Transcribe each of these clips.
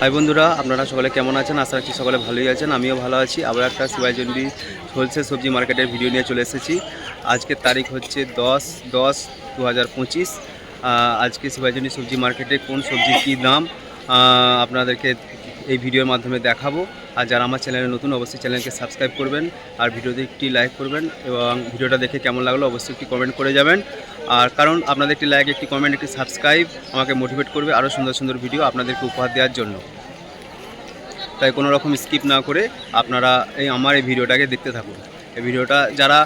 High বন্ধুরা, আপনারা সকলে কেমন আছেন? আশা রাখছি সকলে ভালোই আছেন, আমিও ভালো আছি। আবার একটা সিবাইজন্ডি হোলসেল সবজি মার্কেটের ভিডিও নিয়ে চলে এসেছি। আজকের তারিখ হচ্ছে দশ দশ দু হাজার পঁচিশ আজকে সিবাইজন্ডি সবজি মার্কেটে কোন সবজির কী দাম? আপনাদেরকে এই ভিডিওর মাধ্যমে দেখাবো। আর যারা আমার চ্যানেলে নতুন, অবশ্যই চ্যানেলকে সাবস্ক্রাইব করবেন আর ভিডিওতে একটি লাইক করবেন এবং ভিডিওটা দেখে কেমন লাগল অবশ্যই একটি কমেন্ট করে যাবেন। আর কারণ আপনাদের একটি লাইক, একটি কমেন্ট, একটি সাবস্ক্রাইব আমাকে মোটিভেট করবে আরও সুন্দর সুন্দর ভিডিও আপনাদেরকে উপহার দেওয়ার জন্য। তাই কোনো রকম স্কিপ না করে আপনারা এই আমার এই ভিডিওটাকে দেখতে থাকুন। এই ভিডিওটা যারা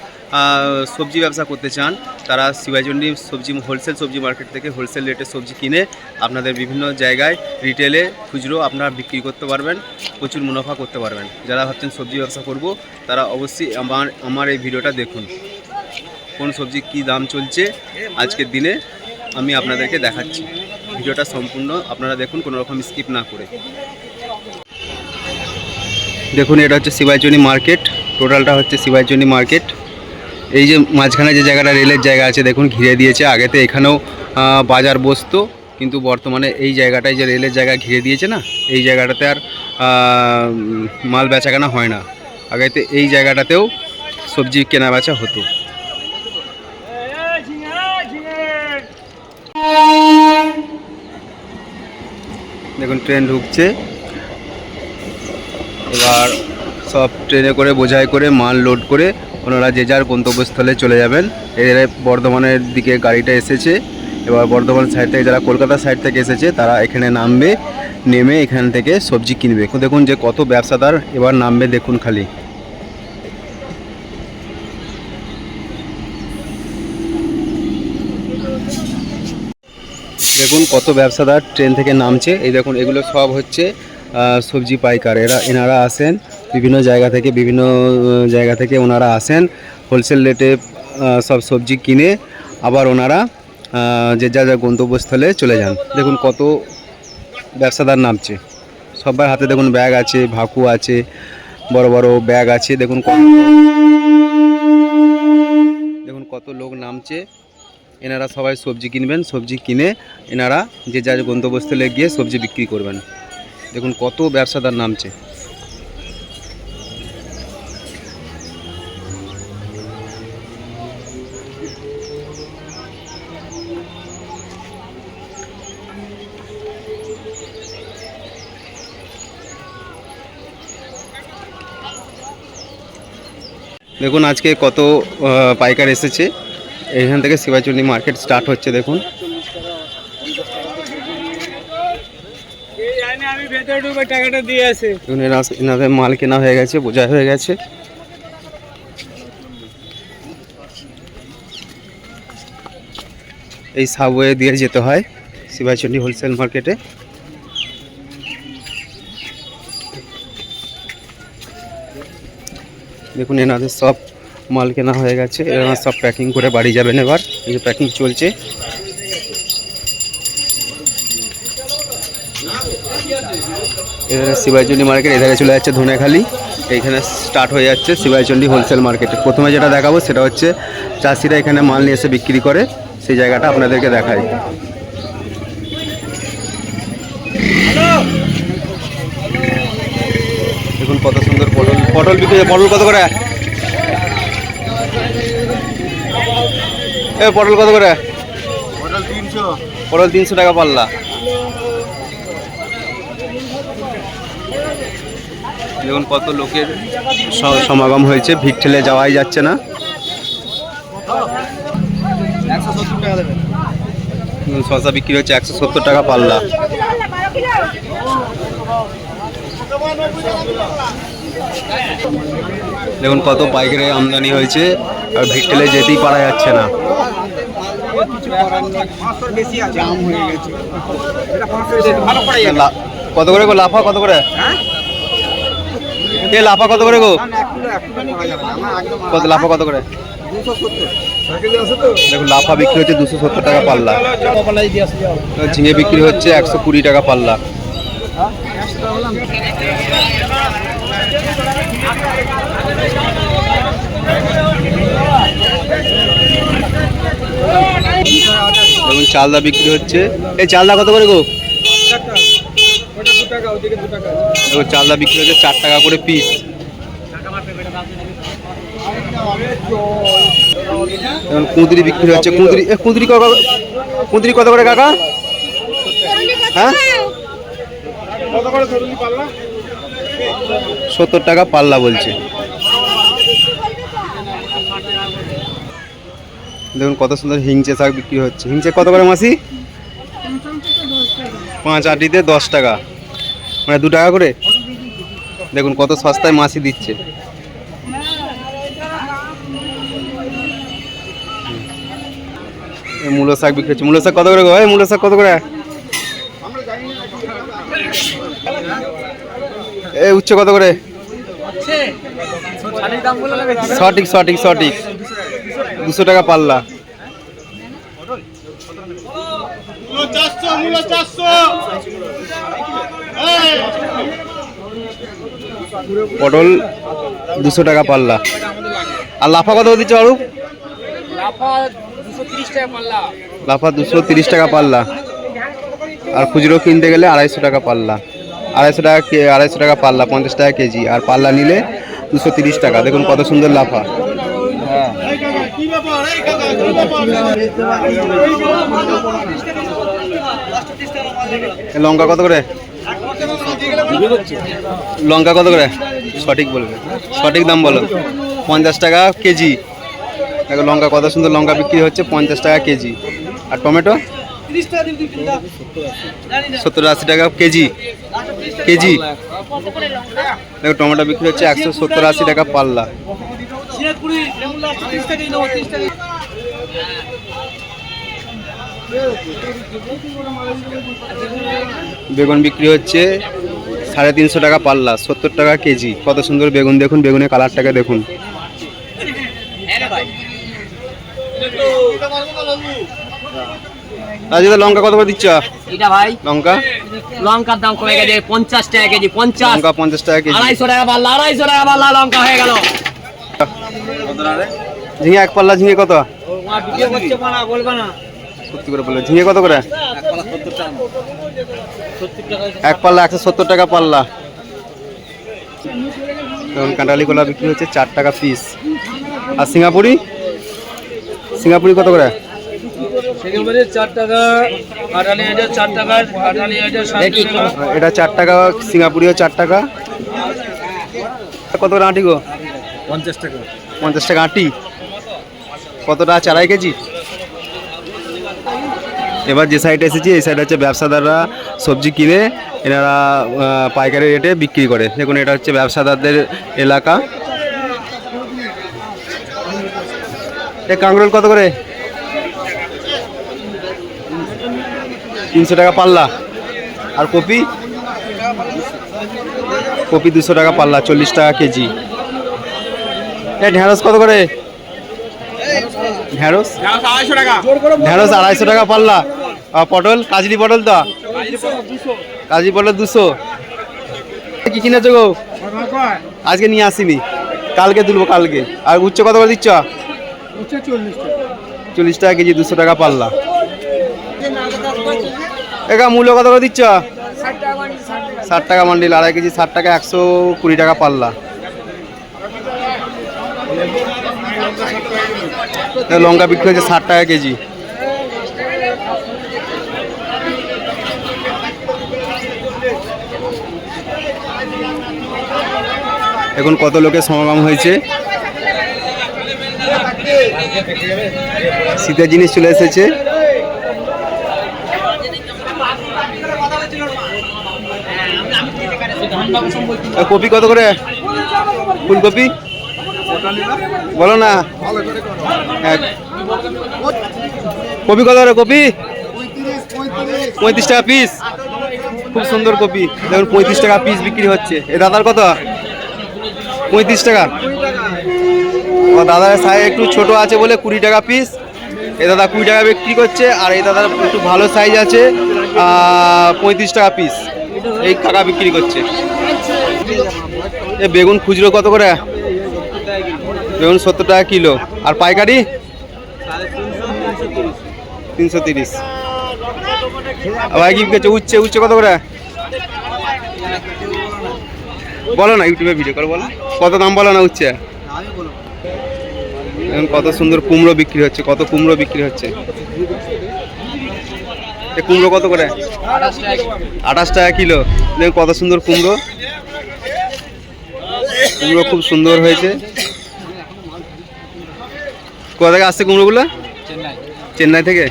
সবজি ব্যবসা করতে চান, তারা শিবাচন্ডী সবজি হোলসেল সবজি মার্কেট থেকে হোলসেল রেটে সবজি কিনে আপনাদের বিভিন্ন জায়গায় রিটেলে খুচরো আপনারা বিক্রি করতে পারবেন, প্রচুর মুনাফা করতে পারবেন। যারা ভাবছেন সবজি ব্যবসা করব, তারা অবশ্যই আমার আমার এই ভিডিওটা দেখুন। কোন সবজি কী দাম চলছে আজকের দিনে, আমি আপনাদেরকে দেখাচ্ছি। ভিডিওটা সম্পূর্ণ আপনারা দেখুন, কোনো রকম স্কিপ না করে। দেখুন, এটা হচ্ছে শিবাইচনি মার্কেট টোটালটা হচ্ছে শিবাইচনি মার্কেট এই যে মাঝখানে যে জায়গাটা রেলের জায়গা আছে, দেখুন, ঘিরে দিয়েছে। আগেতে এখানেও বাজার বসতো, কিন্তু বর্তমানে এই জায়গাটায় যে রেলের জায়গা ঘিরে দিয়েছে না, এই জায়গাটাতে আর মাল বেচাকেনা হয় না। আগেতে এই জায়গাটাতেও সবজি কেনা বেচা হতো। দেখুন, ট্রেন ঢুকছে। এবার সব ট্রেনে করে, বোঝাই করে, মাল লোড করে ওনারা যে যার গন্তব্যস্থলে চলে যাবেন। এর বর্ধমানের দিকে গাড়িটা এসেছে। এবার বর্ধমান সাইড থেকে যারা কলকাতা সাইড থেকে এসেছে, তারা এখানে নামবে, নেমে এখান থেকে সবজি কিনবে। দেখুন যে কত ব্যবসাদার এবার নামবে, দেখুন খালি। দেখুন কত ব্যবসাদার ট্রেন থেকে নামছে। এই দেখুন, এগুলো সব হচ্ছে সবজি পাইকার। এরা, এনারা আসেন। বিভিন্ন জায়গা থেকে, বিভিন্ন জায়গা থেকে ওনারা আসেন। হোলসেল রেটে সব সবজি কিনে আবার ওনারা যে যা যা গন্তব্যস্থলে চলে যান। দেখুন কত ব্যবসাদার নামছে। সবার হাতে দেখুন ব্যাগ আছে, ভাকু আছে, বড় বড় ব্যাগ আছে। দেখুন কত দেখুন কত লোক নামছে। এনারা সবাই সবজি কিনবেন, সবজি কিনে এনারা যে যার গন্তব্যস্থলে গিয়ে সবজি বিক্রি করবেন। দেখুন কত ব্যবসাদার নামছে। দেখুন আজকে কত পাইকার এসেছে। এখান থেকে শিবাচন্ডী মার্কেট স্টার্ট হচ্ছে, দেখুন। এনাদের মাল কেনা হয়ে গেছে বোঝা হয়ে গেছে। এই সাবওয়ে দিয়ে যেতে হয় শিবাচন্ডী হোলসেল মার্কেটে দেখুন, এনাদের সব মাল কেনা হয়ে গেছে। এনারা সব প্যাকিং করে বাড়ি যাবেন এবার। এই যে প্যাকিং চলছে। এখানে শিবাইচন্ডী মার্কেট এধারে চলে যাচ্ছে ধনেখালি। এইখানে স্টার্ট হয়ে যাচ্ছে শিবাইচন্ডী হোলসেল মার্কেটে প্রথমে যেটা দেখাবো সেটা হচ্ছে, চাষিরা এখানে মাল নিয়ে এসে বিক্রি করে। সেই জায়গাটা আপনাদেরকে দেখাই। দেখুন কত সুন্দর পটল পটল বিক্রি পটল কত করে? এ পটল কত করে? পটল তিনশো। টাকা পাল্লা। দেখুন কত লোকের সমাগম হয়েছে ভিড় ঠেলে যাওয়াই যাচ্ছে না। শসা বিক্রি হচ্ছে একশো সত্তর টাকা পাল্লা। দেখুন কত পাইকারি আমদানি হয়েছে, আর ভিড় ঠেলে যেতেই পারা যাচ্ছে না। কত করে গো, লাফা কত করে? এ লাফা কত করে গো? কত লাফা কত করে? দেখুন, লাফা বিক্রি হচ্ছে দুশো সত্তর টাকা পাল্লা। ঝিঙে বিক্রি হচ্ছে একশো কুড়ি টাকা পাল্লা। চালদা বিক্রি হচ্ছে। এই চালদা কত করে গো? চালদা বিক্রি হচ্ছে চার টাকা করে পিস কুঁদরি বিক্রি হচ্ছে। কুঁদরি কুঁদরি কুঁদরি কত করে কাকা? হ্যাঁ? সত্তর টাকা পাল্লা বলছে। দেখুন কত সুন্দর হিংচে শাক বিক্রি হচ্ছে। হিংচে কত করে মাসি? পাঁচ আটিতে দশ টাকা। মানে দু টাকা করে? দেখুন কত সস্তায় মাসি দিচ্ছে। মূলো শাক বিক্রি হচ্ছে। মূলো শাক কত করে গো? এই মূলো শাক কত করে? এই উচ্চ কত করে? সঠিক সঠিক সঠিক। দুশো টাকা পাল্লা। পটল দুশো টাকা পাল্লা। আর লাফা কত দিচ্ছে অরূপ লাফা দুশো তিরিশ টাকা পাল্লা। আর খুচরো কিনতে গেলে আড়াইশো টাকা পাল্লা। আড়াইশো টাকা আড়াইশো টাকা পাল্লা, পঞ্চাশ টাকা কেজি। আর পাল্লা নিলে দুশো তিরিশ টাকা। দেখুন কত সুন্দর লাফা। কি ব্যাপার? এই কাকা কি ব্যাপার? লঙ্কা কত করে? লঙ্কা কত করে? সঠিক বলবে। সঠিক দাম বলো। পঞ্চাশ টাকা কেজি। দেখো লঙ্কা কত সুন্দর লঙ্কা বিক্রি হচ্ছে পঞ্চাশ টাকা কেজি। আর টমেটো? সত্তর আশি টাকা কেজি। কেজি। দেখো টমেটো বিক্রি হচ্ছে একশো সত্তর আশি টাকা পাল্লা। বেগুন বিক্রি হচ্ছে সাড়ে তিনশো টাকা পাল্লা সত্তর টাকা কেজি। কত সুন্দর বেগুন দেখুন বেগুনের কালারটাকে দেখুন। লঙ্কা কত করে দিচ্ছ? এটা ভাই লঙ্কা? লঙ্কার দাম কমে গেছে পঞ্চাশ টাকা কেজি পঞ্চাশ। লঙ্কা পঞ্চাশ টাকা কেজি। আড়াইশো টাকা পাল্লা আড়াইশো টাকা পাল্লা লঙ্কা হয়ে গেল। ঝিঙে এক পাল্লা ঝিঙে কত? সত্যি করে ঝিঙে কত করে? এক পাল্লা একশো সত্তর টাকা পাল্লা। দেখুন কাঁটালি কলা বিক্রি হচ্ছে চার টাকা পিস আর সিঙ্গাপুরি? সিঙ্গাপুরি কত করে? এটা চার টাকা সিঙ্গাপুরিও চার টাকা। কত করে আঁটি গো? পঞ্চাশ টাকা। পঞ্চাশ টাকা আঁটি। কতটা আছে? কেজি? এবার যে সাইডে এসেছি, এই সাইডে হচ্ছে ব্যবসাদাররা সবজি কিনে, এনারা পাইকারি রেটে বিক্রি করে। দেখুন, এটা হচ্ছে ব্যবসাদারদের এলাকা। এ কত করে? তিনশো টাকা পাল্লা। আর কপি? কপি দুশো টাকা পাল্লা, চল্লিশ টাকা কেজি। এ ঢ্যাঁড়স কত করে? টাকা ঢ্যাঁড়স আড়াইশো টাকা পাল্লা। পটল? কাজলি পটল তো? কাজলি পটল দুশো। কি কিনেছো গো? আজকে নিয়ে আসিনি। কালকে তুলবো, কালকে। আর উচ্চ কত করে দিচ্ছ? চল্লিশ টাকা কেজি, দুশো টাকা পাল্লা। একা মূল্য কত করে দিচ্ছ? ষাট টাকা মান্ডিল। আড়াই কেজি, ষাট টাকা, একশো কুড়ি টাকা পাল্লা। লঙ্কা বিক্রি হচ্ছে ষাট টাকা কেজি। এখন কত লোকের সমাগম হয়েছে? শীতের জিনিস চলে এসেছে। কপি কত করে? ফুলকপি? বলো না। কপি কত করে কপি? পঁয়ত্রিশ টাকা পিস খুব সুন্দর কপি। দেখুন, পঁয়ত্রিশ টাকা পিস বিক্রি হচ্ছে। এ দাদার কত? পঁয়ত্রিশ টাকা। ও দাদার সাইজ একটু ছোট আছে বলে কুড়ি টাকা পিস এ দাদা কুড়ি টাকা বিক্রি করছে, আর এই দাদার একটু ভালো সাইজ আছে পঁয়ত্রিশ টাকা পিস এই কাকা বিক্রি করছে। এ বেগুন খুচরো কত করে? বেগুন সত্তর টাকা কিলো। আর পাইকারি? তিনশো তিরিশ। ভাই, কি উচ্ছে উচ্ছে কত করে? বলো না, ইউটিউবে ভিডিও করে বলো। কত দাম বলো না উচ্ছে? এখন কত সুন্দর কুমড়ো বিক্রি হচ্ছে, কত কুমড়ো বিক্রি হচ্ছে। কুমড়ো কত করে? আঠাশ টাকা কিলো। দেখুন কত সুন্দর কুমড়ো। কুমড়ো খুব সুন্দর হয়েছে। কোথা থেকে আসছে কুমড়োগুলো? চেন্নাই। থেকে?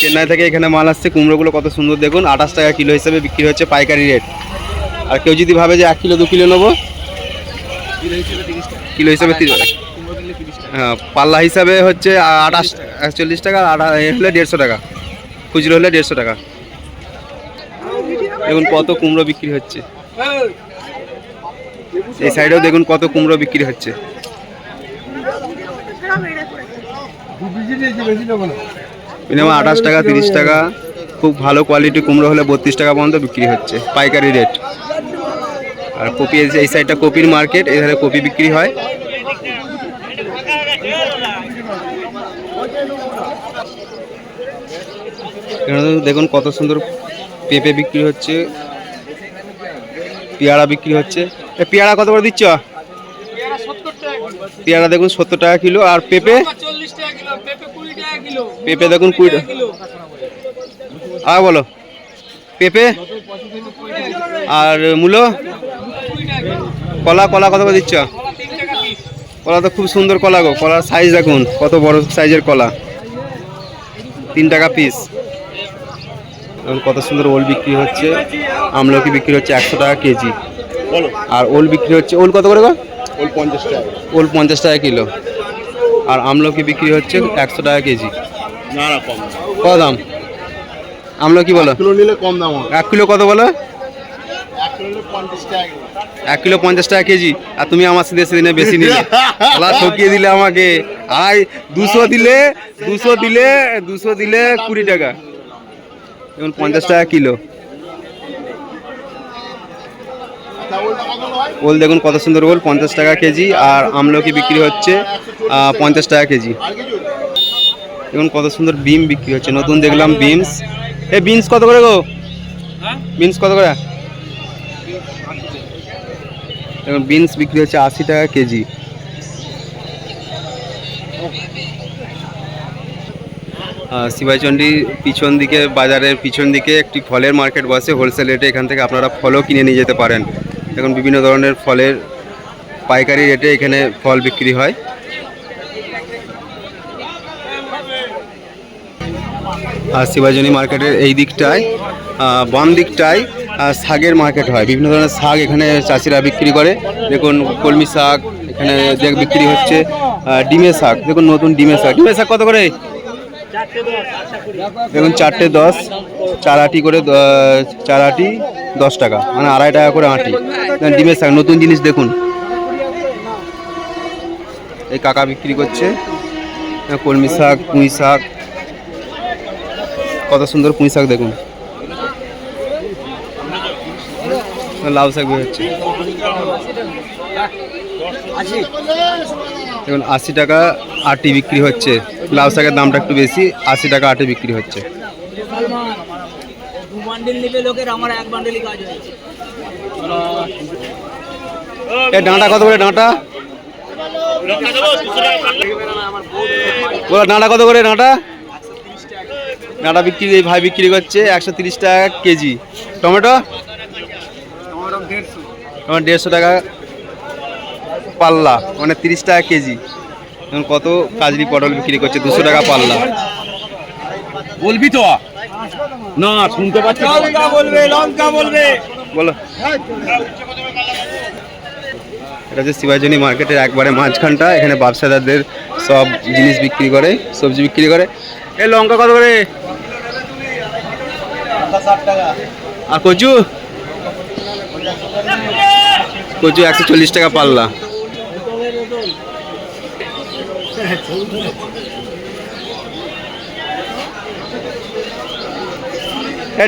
চেন্নাই থেকে এখানে মাল আসছে কুমড়োগুলো কত সুন্দর দেখুন আঠাশ টাকা কিলো হিসেবে বিক্রি হচ্ছে পাইকারি রেট আর কেউ যদি ভাবে যে এক কিলো দু কিলো নেব কিলো হিসাবে হ্যাঁ পাল্লা হিসাবে হচ্ছে আঠাশ একচল্লিশ টাকা আর হলে দেড়শো টাকা। খুচরো হলে দেড়শো টাকা। দেখুন কত কুমড়ো বিক্রি হচ্ছে। এই সাইডেও দেখুন কত কুমড়ো বিক্রি হচ্ছে। মিনিমাম আঠাশ টাকা, তিরিশ টাকা, খুব ভালো কোয়ালিটি কুমড়ো হলে বত্রিশ টাকা পর্যন্ত বিক্রি হচ্ছে, পাইকারি রেট আর কপি, এই- সাইডটা কপির মার্কেট এখানে কপি বিক্রি হয়। দেখুন কত সুন্দর পেঁপে বিক্রি হচ্ছে, পেয়ারা বিক্রি হচ্ছে। পেয়ারা কত করে দিচ্ছ? পেয়ারা দেখুন সত্তর টাকা কিলো আর পেঁপে? পেঁপে দেখুন কুড়ি টাকা। আর বলো পেঁপে? আর মূলো? কলা কলা কত করে দিচ্ছ? কলা তো খুব সুন্দর কলা গো কলার সাইজ দেখুন কত বড় সাইজের কলা। তিন টাকা পিস এবং কত সুন্দর ওল বিক্রি হচ্ছে আমলকি বিক্রি হচ্ছে একশো টাকা কেজি। আর ওল বিক্রি হচ্ছে ওল কত করে গো? ওই পঞ্চাশ টাকা। ওল পঞ্চাশ টাকা কিলো। আর আমলকি বিক্রি হচ্ছে একশো টাকা কেজি। না না কম কত দাম? আমলকি বলো। কিলো নিলে কম দাম এক কিলো কত বলো? এক কিলো পঞ্চাশ টাকা কেজি। আর তুমি আমার সাথে সেদিনে বেশি নিলে। আলা ঠকিয়ে দিলে আমাকে। আই দুশো দিলে দুশো দিলে দুশো দিলে কুড়ি টাকা। এখন পঞ্চাশ টাকা কিলো। ওল দেখুন কত সুন্দর ওল পঞ্চাশ টাকা কেজি, আর আমলকি বিক্রি হচ্ছে? পঞ্চাশ টাকা কেজি। দেখুন কত সুন্দর বিম বিক্রি হচ্ছে, নতুন দেখলাম বিমস। এ বিনস কত করে গো? বিনস কত করে? দেখুন বিনস বিক্রি হচ্ছে আশি টাকা কেজি। শিবাচণ্ডী পিছন দিকে, বাজারের পিছন দিকে একটি ফলের মার্কেট বসে। হোলসেল রেটে এখান থেকে আপনারা ফলও কিনে নিয়ে যেতে পারেন। এখন বিভিন্ন ধরনের ফলের পাইকারি রেটে এখানে ফল বিক্রি হয়। আর শিবাজনী মার্কেটের এই দিকটায় বাম দিকটায় শাকের মার্কেট হয়। বিভিন্ন ধরনের শাক এখানে চাষিরা বিক্রি করে। দেখুন, কলমি শাক এখানে বিক্রি হচ্ছে ডিমের শাক। দেখুন, নতুন ডিমের শাক। ডিমের শাক কত করে? দেখুন, চারটে দশ চার আটি করে চার আটি দশ টাকা মানে আড়াই টাকা করে আটি। ডিমের শাক, নতুন জিনিস দেখুন। এই কাকা বিক্রি করছে। কলমি শাক, পুঁই শাক। কত সুন্দর পুঁই শাক দেখুন। লাউ শাক বের হচ্ছে। দেখুন আশি টাকা আটি বিক্রি হচ্ছে। লাউ শাকের দামটা একটু বেশি আশি টাকা আটি বিক্রি হচ্ছে। ডাঁটা কত করে ডাঁটা? বলো ডাঁটা কত করে ডাঁটা? ডাঁটা বিক্রি এই ভাই বিক্রি করছে একশো তিরিশ টাকা কেজি। টমেটো? টমেটো দেড়শো টাকা পাল্লা মানে তিরিশ টাকা কেজি। এখন কত কাজরি পটল বিক্রি করছে দুশো টাকা পাল্লা। বলবি তো? না শুনতে পাচ্ছি লঙ্কা বলবে লঙ্কা বলবে। বলো। এটা হচ্ছে শিবাজনী মার্কেটের একবারে মাঝখানটা এখানে ব্যবসাদারদের সব জিনিস বিক্রি করে সবজি বিক্রি করে। এ লঙ্কা কত করে? আর কচু? কচু একশো চল্লিশ টাকা পাল্লা।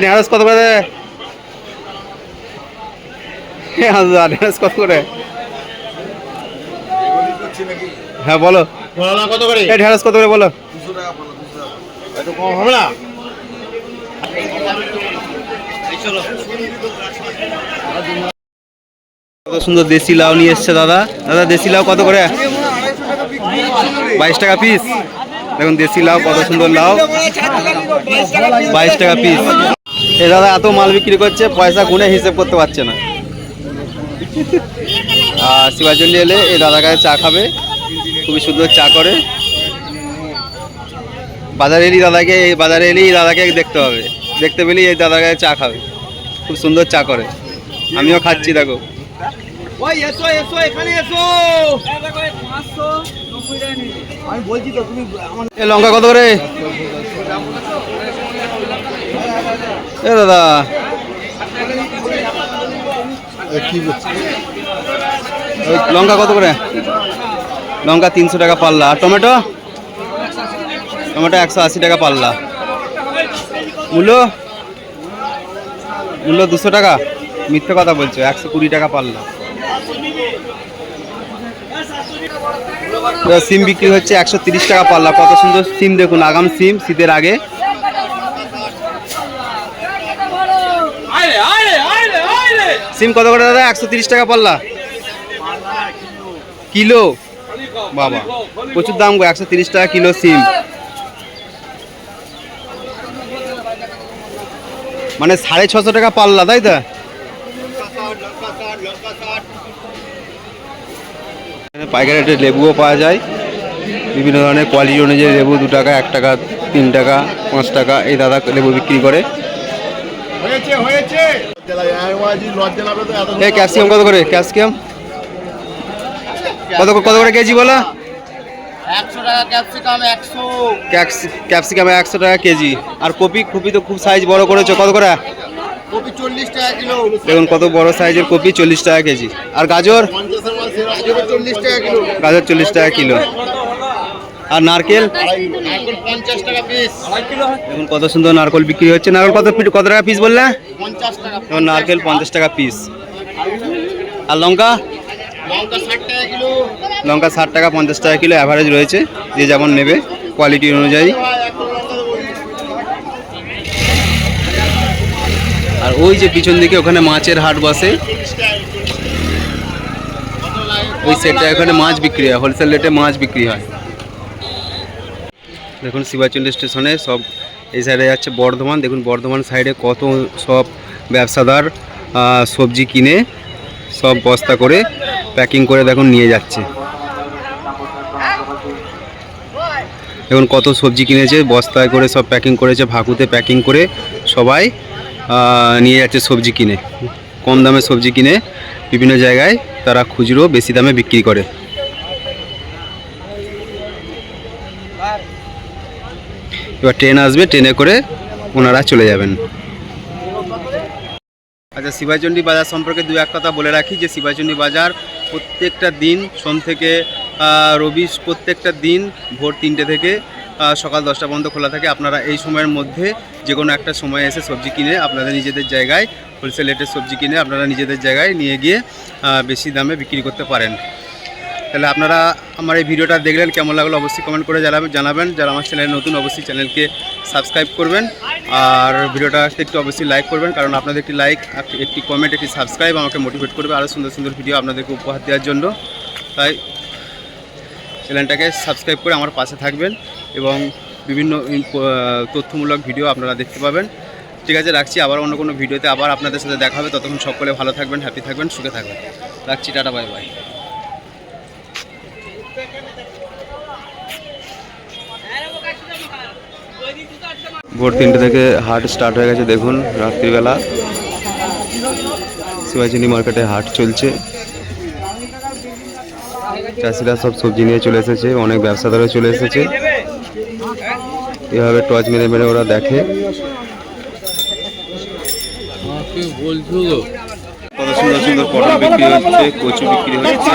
ঢেঁড়স কত করে? ঢেঁড়স কত করে? হ্যাঁ বলো। কত করে? ঢেঁড়স কত করে বলো। হবে না? কত সুন্দর দেশি লাউ নিয়ে এসছে দাদা। দাদা, দেশি লাউ কত করে? বাইশ টাকা পিস দেখুন, দেশি লাউ, কত সুন্দর লাউ। বাইশ টাকা পিস এ দাদা, এত মাল বিক্রি করছে, পয়সা গুনে হিসেব করতে পারছে না। আর শিবাচন্ডী এলে এই দাদার কাছে চা খাবে। খুবই সুন্দর চা করে। বাজারে এলেই দাদাকে এই বাজারে এলেই দাদাকে দেখতে হবে। দেখতে পেলেই এই দাদার কাছে চা খাবে। খুব সুন্দর চা করে। আমিও খাচ্ছি, দেখো। এ লঙ্কা কত করে? এ দাদা। লঙ্কা কত করে? লঙ্কা তিনশো টাকা পাল্লা। আর টমেটো? টমেটো একশো আশি টাকা পাল্লা। মূল্য? মূল্য দুশো টাকা। মিথ্যে কথা বলছো একশো কুড়ি টাকা পাল্লা। সিম বিক্রি হচ্ছে একশো তিরিশ টাকা পাল্লা। কত সুন্দর সিম দেখুন আগাম সিম শীতের আগে। সিম কত করে দাদা? একশো তিরিশ টাকা পাল্লা। কিলো? বাবা প্রচুর দাম গো একশো তিরিশ টাকা কিলো সিম। মানে সাড়ে ছশো টাকা পাল্লা তাই তো? পাইকারি রেটে লেবুও পাওয়া যায়। বিভিন্ন ধরনের কোয়ালিটি অনুযায়ী লেবু দু টাকা এক টাকা তিন টাকা পাঁচ টাকা এই দাদা লেবু বিক্রি করে। এই ক্যাপসিকাম কত করে? ক্যাপসিকাম কত কত করে কেজি বলো? একশো টাকা ক্যাপসিকাম ক্যাপসিকাম একশো টাকা কেজি। আর কপি কপি তো খুব সাইজ বড় করেছ। কত করে? কপি চল্লিশ টাকা কিলো। দেখুন কত বড় সাইজের কপি চল্লিশ টাকা কেজি। আর গাজর? চল্লিশ টাকা কিলো। গাজর চল্লিশ টাকা কিলো। আর নারকেল? দেখুন কত সুন্দর নারকেল বিক্রি হচ্ছে। নারকেল কত কত টাকা পিস বললে? দেখুন নারকেল পঞ্চাশ টাকা পিস আর লঙ্কা? লঙ্কা ষাট টাকা পঞ্চাশ টাকা কিলো অ্যাভারেজ রয়েছে। যে যেমন নেবে কোয়ালিটি অনুযায়ী ভাই এক কিলো লঙ্কা দেবো আর ওই যে পিছন দিকে ওখানে মাছের হাট বসে। ওই সেটটা এখানে মাছ বিক্রি হয় হোলসেল রেটে মাছ বিক্রি হয়। দেখুন শিবাচন্ডী স্টেশনে সব এই সাইডে যাচ্ছে বর্ধমান। দেখুন বর্ধমান সাইডে কত সব ব্যবসাদার সবজি কিনে সব বস্তা করে প্যাকিং করে দেখুন নিয়ে যাচ্ছে। দেখুন কত সবজি কিনেছে, বস্তায় করে সব প্যাকিং করেছে, ভাকুতে প্যাকিং করে সবাই নিয়ে যাচ্ছে সবজি কিনে। কম দামে সবজি কিনে বিভিন্ন জায়গায় তারা খুচরো বেশি দামে বিক্রি করে। এবার ট্রেন আসবে, ট্রেনে করে ওনারা চলে যাবেন। আচ্ছা শিবাচণ্ডী বাজার সম্পর্কে দু এক কথা বলে রাখি যে শিবাচণ্ডী বাজার প্রত্যেকটা দিন সোম থেকে রবি প্রত্যেকটা দিন ভোর তিনটে থেকে সকাল দশটা পর্যন্ত খোলা থাকে। আপনারা এই সময়ের মধ্যে যে কোনো একটা সময় এসে সবজি কিনে আপনাদের নিজেদের জায়গায় হোলসেল রেটের সবজি কিনে আপনারা নিজেদের জায়গায় নিয়ে গিয়ে বেশি দামে বিক্রি করতে পারেন। তাহলে আপনারা আমার এই ভিডিওটা দেখলেন, কেমন লাগল অবশ্যই কমেন্ট করে জানাবেন জানাবেন। যারা আমার চ্যানেল নতুন, অবশ্যই চ্যানেলকে সাবস্ক্রাইব করবেন। আর ভিডিওটা একটু অবশ্যই লাইক করবেন, কারণ আপনাদের একটি লাইক একটি কমেন্ট একটি সাবস্ক্রাইব আমাকে মোটিভেট করবে আরও সুন্দর সুন্দর ভিডিও আপনাদেরকে উপহার দেওয়ার জন্য। তাই চ্যানেলটাকে সাবস্ক্রাইব করে আমার পাশে থাকবেন। এবং বিভিন্ন তথ্যমূলক ভিডিও আপনারা দেখতে পাবেন। ঠিক আছে, রাখছি। আবার অন্য কোনো ভিডিওতে আবার আপনাদের সাথে দেখা হবে। ততক্ষণ সকলে ভালো থাকবেন হ্যাপি থাকবেন, সুখে থাকবেন। রাখছি, টাটা বাই বাই ভোর তিনটে থেকে হাট স্টার্ট হয়ে গেছে, দেখুন, রাত্রিবেলা। শিবাচিনি মার্কেটে হাট চলছে। চাষিরা সব সবজি নিয়ে চলে এসেছে, অনেক ব্যবসাদারও চলে এসেছে। এভাবে টর্চ মেরে মেরে ওরা দেখে। কত সুন্দর সুন্দর পটল বিক্রি হচ্ছে কচু বিক্রি হচ্ছে।